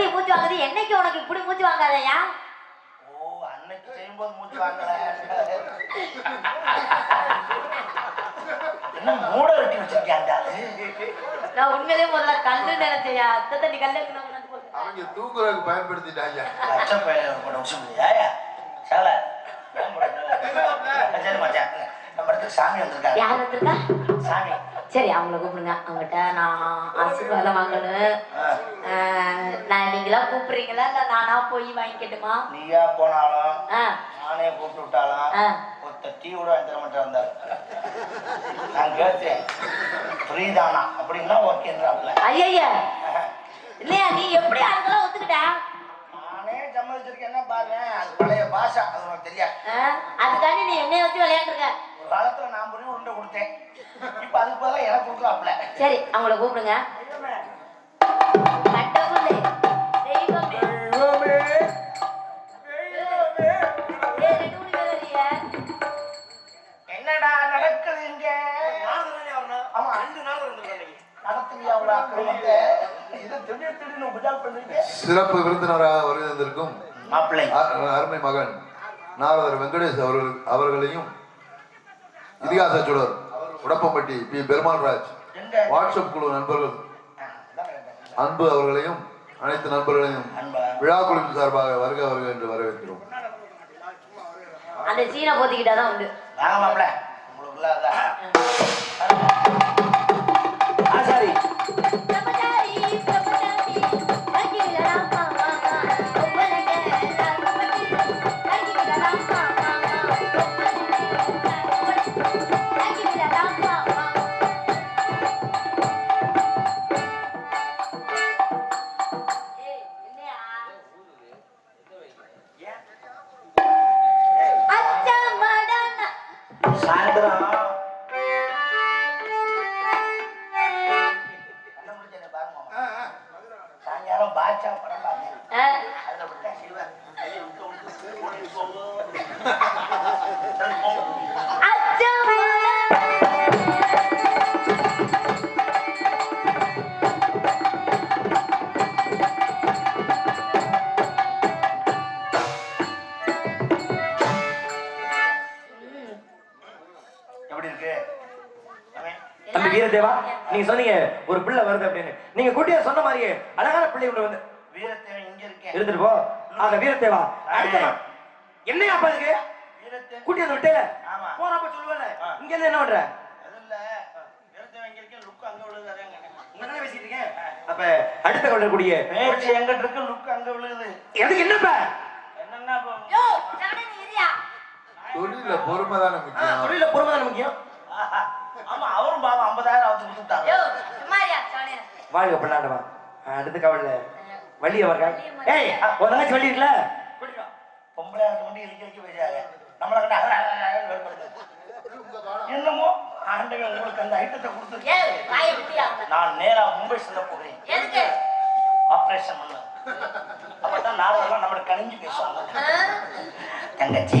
எப்படி மூச்சு வாங்குது? என்னைக்கு உனக்கு இப்படி மூச்சு வாங்காதயா? ஓ அன்னைக்கு செய்யும்போது மூச்சு வாங்கல. என்ன மூட வெட்டி வச்சிருக்கியாண்டா நான் உண்மையிலேயே முதல்ல கல்லு நினைச்சையா? அத்தை தண்ணி கல்லு. அவங்க தூக்குறதுக்கு பயன்படுத்திட்டாங்க. அச்ச பையன் இல்லையா சகல சரி மச்சான் நம்ம இடத்துக்கு சாமி வந்திருக்காங்க யார் வந்திருக்கா? சாமி. சரி அவங்கள கூப்பிடுங்க. அவங்ககிட்ட நான் ஆசீர்வாதம் வாங்கணும். நான் நீங்களா கூப்பிடுறீங்களா? இல்ல நானா போய் வாங்கிக்கட்டுமா? நீயா போனாலும் நானே கூப்பிட்டு விட்டாலும். ஒருத்த டீ கூட வாங்கி தர மாட்டேன் வந்தார் நான் கேட்டேன் ஃப்ரீதானா? அப்படின்னா ஓகேன்றாப்ல ஐயா இல்லையா நீ எப்படி அதுக்கெல்லாம் ஒத்துக்கிட்டா? நானே சம்மதிச்சிருக்கேன்னா பாருங்க அது பழைய பாஷா அது உனக்கு தெரியாது. அதுக்காண்டி நீ என்னைய வச்சு விளையாண்டுருக்க. காலத்துல நான் போய் உருண்டை கொடுத்தேன். இப்ப அதுக்கு பதிலா எனக்கு கொடுக்குறாப்ல சரி அவங்கள கூப்பிடுங்க. ரெண்டு? என்னடா நடக்குது இங்க? ஆமா. நடத்துவியா அக்கிரமத்தை? இது திடீர் திடீர்னு உபஜால் பண்றீங்க? சிறப்பு விருந்தினராக மாப்பிள்ளை. அ- அருமை மகன் நாரதர் வெங்கடேஷ் அவர்கள் அவர்களையும் இதிகாச சுடர் உடப்பம்பட்டி பி. பெருமாள் ராஜ். வாட்ஸ்அப் குழு நண்பர்கள். அன்பு அவர்களையும் அனைத்து நண்பர்களையும் விழா குழுவின் சார்பாக வருக வருக என்று வரவேற்கிறோம். அந்த சீனை போத்திக்கிட்டாதான் உண்டு. सायंत्र தம்பி வீரதேவா நீங்க சொன்னீங்க ஒரு பிள்ளை வருது அப்படின்னு. நீங்க குட்டியா சொன்ன மாதிரியே அழகான பிள்ளை ஒண்ணு வந்து வீரத்தேவன் இங்க இருக்கேன் இருந்துட்டு போ. ஆக வீரதேவா அடுத்த அப்பா வீரத்தேவன். குட்டி அந்த விட்டையில. போறப்ப சொல்லுவல. இங்க இருந்து என்ன பண்ற? அப்ப அடுத்த கொள்ளக்கூடிய பேச்சு எங்கிட்ட இருக்கு லுக்கு அங்க விழுகுது. எதுக்கு என்னப்ப? என்னன்னா. தொழில பொறுமை தானே முக்கியம். தொழில பொறுமை தானே முக்கியம். ஆஹா. ஆமா அவரும் பாவம் ஐம்பதாயிரம் அவத்து கொடுத்துட்டாங்க. வாழ்க பிள்ளாண்டவா அடுத்த கவலை வள்ளி அவர்கள் ஏய் ஒரு தங்கச்சி வள்ளி வா. பொம்பளை மட்டும் இழுக்க இழுக்க பேசாத நம்மளை கண்டா. என்னமோ ஆண்டவன் உங்களுக்கு அந்த ஐட்டத்தை கொடுத்து. நான் நேரா மும்பை செல்ல போகிறேன்? ஆபரேஷன் பண்ண அப்பதான் நாடகம் நம்மளை கணிஞ்சு பேசுவாங்க? தங்கச்சி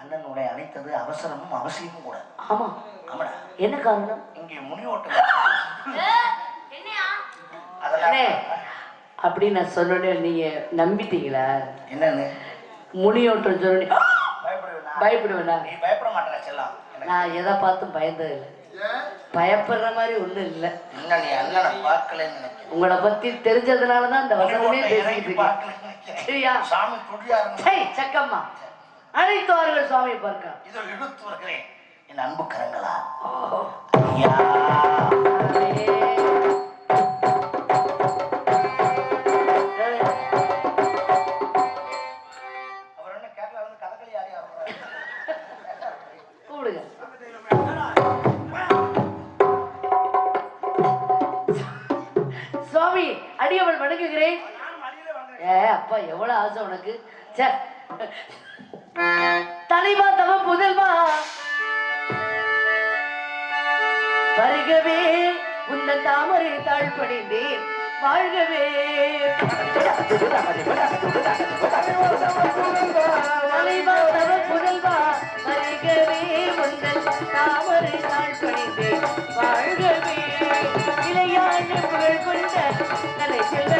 அண்ணனுடைய அழைத்தது அவசரமும் அவசியமும் கூட. ஆமா. ஆமாடா. என்ன காரணம்? இங்கே முனி ஓட்டம் அதெல்லாம் அண்ணே அப்படி நான் சொன்னேன் நீங்க நம்பிட்டீங்களா? என்னன்னு? முனியோட்டம் சொன்னேன் பயப்படுவேனா? பயப்படுவேனா? நீ பயப்பட மாட்டேற செல்லாம் நான் எதை பார்த்தும் பயந்தது இல்லை பயப்படுற மாதிரி ஒண்ணும் இல்லை. என்ன நீ அண்ணனை பார்க்கலன்னு நினைக்கிறேன் உங்களை பத்தி தெரிஞ்சதுனால தான் இந்த வசனமே பேசிக்கிட்டு இறங்கி இருக்கேன் பார்க்கலன்னு நினைக்கிறேன். சரியா? சாமி துடியா சக்கம்மா. அழைத்து வாருங்கள் சுவாமி பார்க்க. இதோ இழுத்து வருகிறேன் என் அன்பு கரங்களா? ஐயா. வருகவே உன்ன தாமரை தாழ் பணிந்தேன் வாழ்கவே. தலைவா தவ புதல்வா வருகவே தாமரை வாழ்கவே. இளையாழ புகழ் கொண்ட கலை செல்வமே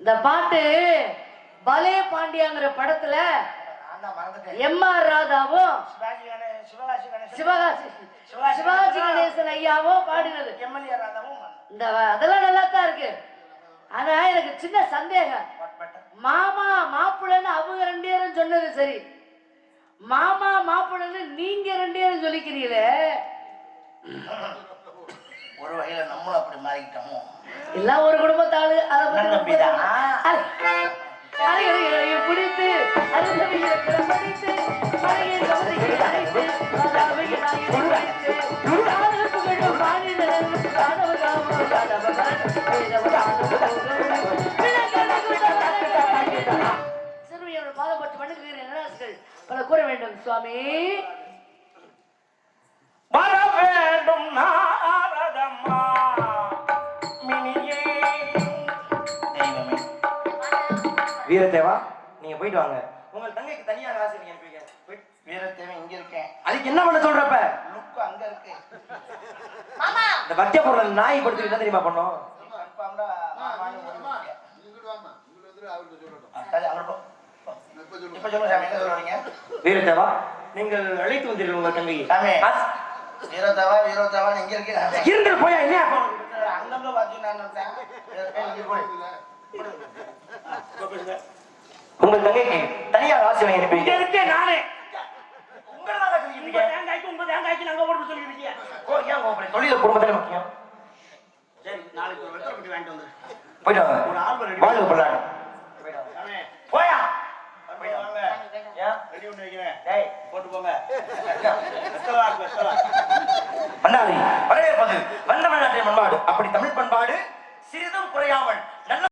இந்த பாட்டு பலே பாண்டியாங்கிற படத்துல எம் ஆர் ராதாவும் சிவகாசி சிவாஜி கணேசன் ஐயாவும் பாடினது. எம்எல்ஏ ராதாவும் இந்த அதெல்லாம் நல்லா தான் இருக்கு. ஆனா எனக்கு சின்ன சந்தேகம். மாமா மாப்பிள்ளைன்னு அவங்க ரெண்டு பேரும் சொன்னது சரி. மாமா மாப்பிள்ளைன்னு நீங்க ரெண்டு பேரும் சொல்லிக்கிறீங்களே. ஒரு வகையில நம்மளும் அப்படி மாறிக்கிட்டோமோ? எல்லாம் ஒரு குடும்பத்தாளு அதை சுவாமி வர வேண்டும் நாரதம்மா. மினியே. நீங்க போயிட்டு வாங்க. உங்கள் தங்கைக்கு தனியாக ஆசை நீங்க அனுப்பிங்க வீரத்தேவன் இங்க இருக்கேன் அதுக்கு என்ன பண்ண சொல்றப்ப? லுக்கு அங்க இருக்கு. இந்த வத்திய பொருள் நாய் படுத்துட்டு என்ன தெரியுமா பண்ணோம்? அவர்கிட்ட சொல்லட்டும். இப்ப சொல்லுங்க சாமி என்ன சொல்றீங்க வீரத்தேவா நீங்கள் அழைத்து வந்தீர்கள் உங்கள் தங்கை சாமி வீரத்தேவா வீரத்தேவா இங்க இருக்கேன் இருந்து போயா என்ன? அங்கங்க பாத்து நான் இருந்தேன். ஏய், இங்க போய். உங்கள் தங்கைக்கு தனியாக ஆசை வாங்கி அனுப்பி இருக்கேன் நானே. உங்க குடும்பத்தானே முக்கியம். சரி நாளைக்கு ஒரு வெத்தலை வாங்கிட்டு வந்துரு போயிட்டு ஒரு வாங்க ஆல்பம் ரெடி வாழ்வு பல்லாடு சாமி போயா கட்டி ஒண்ணு வைக்கிறேன் டேய் போட்டு போங்க. வரவேற்பது நாட்டின் பண்பாடு அப்படி தமிழ் பண்பாடு சிறிதும் குறையாமல் நல்ல